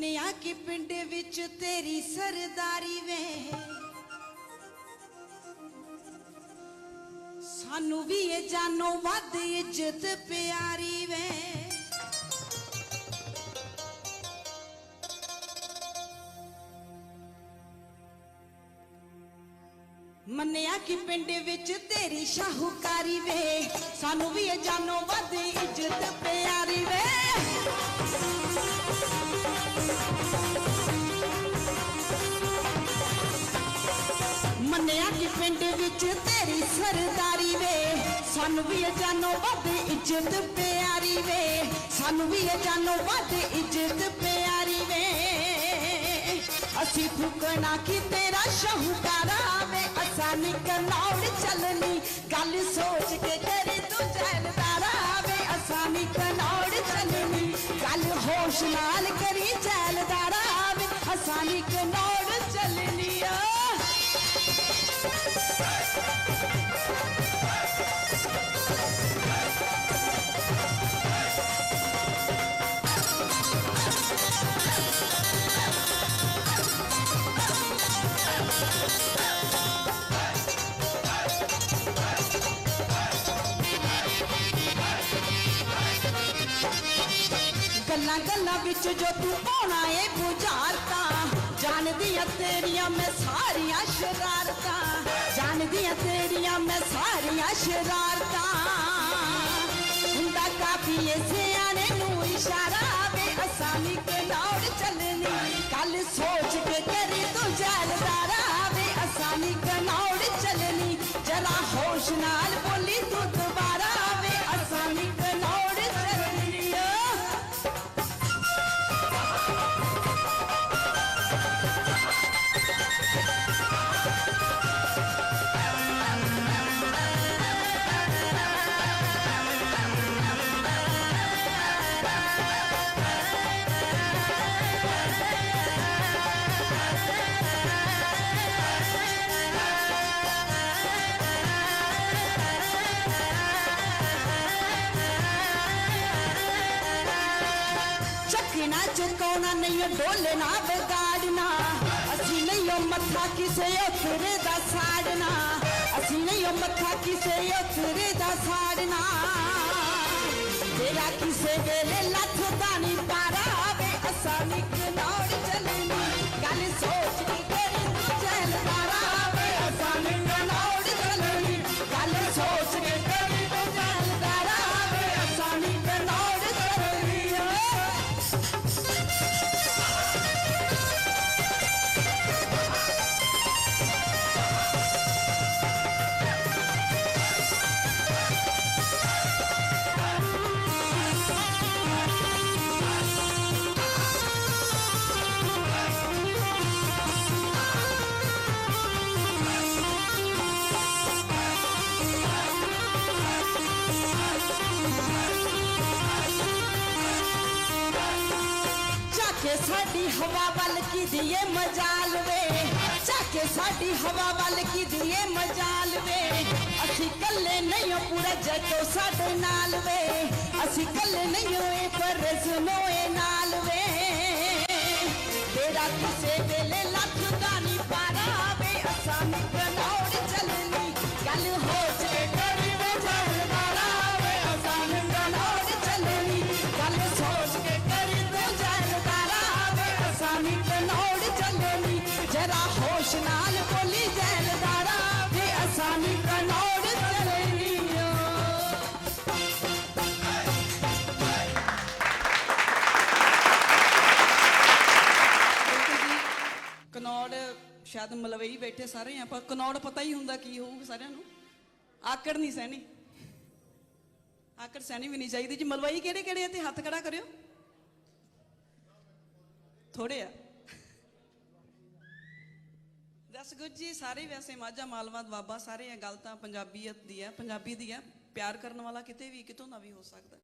ਮੰਨਿਆ ਕਿ ਪਿੰਡ ਵਿੱਚ ਤੇਰੀ ਸਰਦਾਰੀ ਵੇ। ਸਾਨੂੰ ਵੀ ਇਹ ਜਾਨੋ ਵੱਧ ਇੱਜ਼ਤ ਪਿਆਰੀ ਵੇ। ਮੰਨਿਆ ਕਿ ਪਿੰਡ ਵਿੱਚ ਤੇਰੀ ਸ਼ਾਹੂਕਾਰੀ ਵੇ। ਸਾਨੂੰ ਵੀ ਇਹ ਜਾਨੋ ਵੱਧ ਇੱਜ਼ਤ ਪਿਆਰੀ ਪਿੰਡ ਵਿੱਚ ਤੇਰੀ ਸਰਦਾਰੀ ਵੇ। ਸਾਨੂੰ ਵੀ ਇਹ ਜਾਨੋ ਵੱਧ ਇੱਜ਼ਤ ਪਿਆਰੀ ਵੇ। ਸਾਨੂੰ ਵੀ ਇਹ ਜਾਨੋ ਵੱਧ ਇੱਜ਼ਤ ਪਿਆਰੀ ਵੇ। ਅਸੀਂ ਫੁਕਣਾ ਕਿ ਤੇਰਾ ਸ਼ਾਹੂਕਾਰਾ ਵੇ। ਅਸਾਂ ਨਿਕਲੌੜ ਚੱਲਣੀ, ਗੱਲ ਸੋਚ ਕੇ ਕਰੇ ਤੂੰ ਜੈਲਦਾਰਾ ਵੇ। ਅਸਾਂ ਨਿਕਲੌੜ ਚੱਲਣੀ, ਗੱਲ ਹੋਸ਼ ਨਾਲ ਕਰੀ ਜੈਲਦਾਰਾ ਵੇ। ਅਸਾਂ ਨਿਕਲੌੜ ਚੱਲਣੀ ਆ ਗੱਲਾਂ ਗੱਲਾਂ ਵਿੱਚ ਜੋ ਤੂੰ ਆਉਣਾ ਏ ਬੁਝਾਰਤਾਂ ਜਾਣਦੀਆਂ ਤੇਰੀਆਂ ਮੈਂ ਸਾਰੀਆਂ ਸ਼ਰਾਰਤਾਂ। ਜਾਣਦੀਆਂ ਤੇਰੀਆਂ ਮੈਂ ਸਾਰੀਆਂ ਸ਼ਰਾਰਤਾਂ। ਹੁੰਦਾ ਕਾਫੀ ਏ ਸਿਆਣੇ ਨੂੰ ਇਸ਼ਾਰਾ ਵੇ ਅਸਾਨੀ ਕੇ ਲੌੜ ਚੱਲਣੀ। ਕੱਲ ਸੋਚ ਕੇ ਕਰੀ ਚਕਾਉਣਾ ਨਹੀਂ ਡੋਲਣਾ ਵਿਗਾੜਨਾ। ਅਸੀਂ ਨਹੀਂ ਉਹ ਮੱਥਾ ਕਿਸੇ ਉਤਰੇ ਦਾ ਸਾੜਨਾ। ਅਸੀਂ ਨਹੀਂ ਉਹ ਮੱਥਾ ਕਿਸੇ ਉਤਰੇ ਦਾ ਸਾੜਨਾ। ਤੇਰਾ ਕਿਸੇ ਵੇਲੇ ਲੱਥ ਦਾ ਨਹੀਂ ਪਾਰਾ ਵੇ ਅਸਾਂ ਨਿਕਲੌੜ ਸਾਡੀ ਹਵਾ ਵੱਲ ਕੀ ਦੀਏ ਮਜਾਲ ਵੇ? ਚਾਕੇ ਸਾਡੀ ਹਵਾ ਵੱਲ ਕੀ ਦੀਏ ਮਜਾਲ ਵੇ? ਅਸੀਂ ਕੱਲੇ ਨਹੀਂ ਪੂਰਾ ਜੱਟੋ ਸਾਡੇ ਨਾਲ ਵੇ। ਅਸੀਂ ਕੱਲੇ ਨਹੀਂ ਹੋਏ ਪਰ ਸੁਨੋਏ ਨਾਲ ਵੇ। ਤੇਰਾ ਕਿਸੇ ਵੇਲੇ ਜਰਾ ਹੋਸ਼ ਨਾਲ ਬੋਲੀ ਜਲਦਾਰਾ ਵੇ ਅਸਾਂ ਨਿਕਲੌੜ ਚੱਲਣੀ ਕਨੌੜ ਸ਼ਾਇਦ ਮਲਵਈ ਬੈਠੇ ਸਾਰੇ ਆ ਪਰ ਕਨੌੜ ਪਤਾ ਹੀ ਹੁੰਦਾ ਕੀ ਹੋਊ ਸਾਰਿਆਂ ਨੂੰ। ਆਕੜ ਨਹੀਂ ਸਹਿਣੀ। ਆਕੜ ਸਹਿਣੀ ਵੀ ਨਹੀਂ ਚਾਹੀਦੀ। ਜੀ ਮਲਵਈ ਕਿਹੜੇ ਕਿਹੜੇ ਆ ਤੇ ਹੱਥ ਖੜਾ ਕਰਿਓ? ਥੋੜੇ ਆ। ਦਸ ਜੀ, ਸਾਰੇ ਵੈਸੇ ਮਾਝਾ ਮਾਲਵਾ ਦੁਆਬਾ ਸਾਰੇ ਆ ਗੱਲ ਤਾਂ ਪੰਜਾਬੀਅਤ ਦੀ ਹੈ, ਪੰਜਾਬੀ ਦੀ ਹੈ। ਪਿਆਰ ਕਰਨ ਵਾਲਾ ਕਿਤੇ ਵੀ ਕਿਤੋਂ ਦਾ ਵੀ ਹੋ ਸਕਦਾ।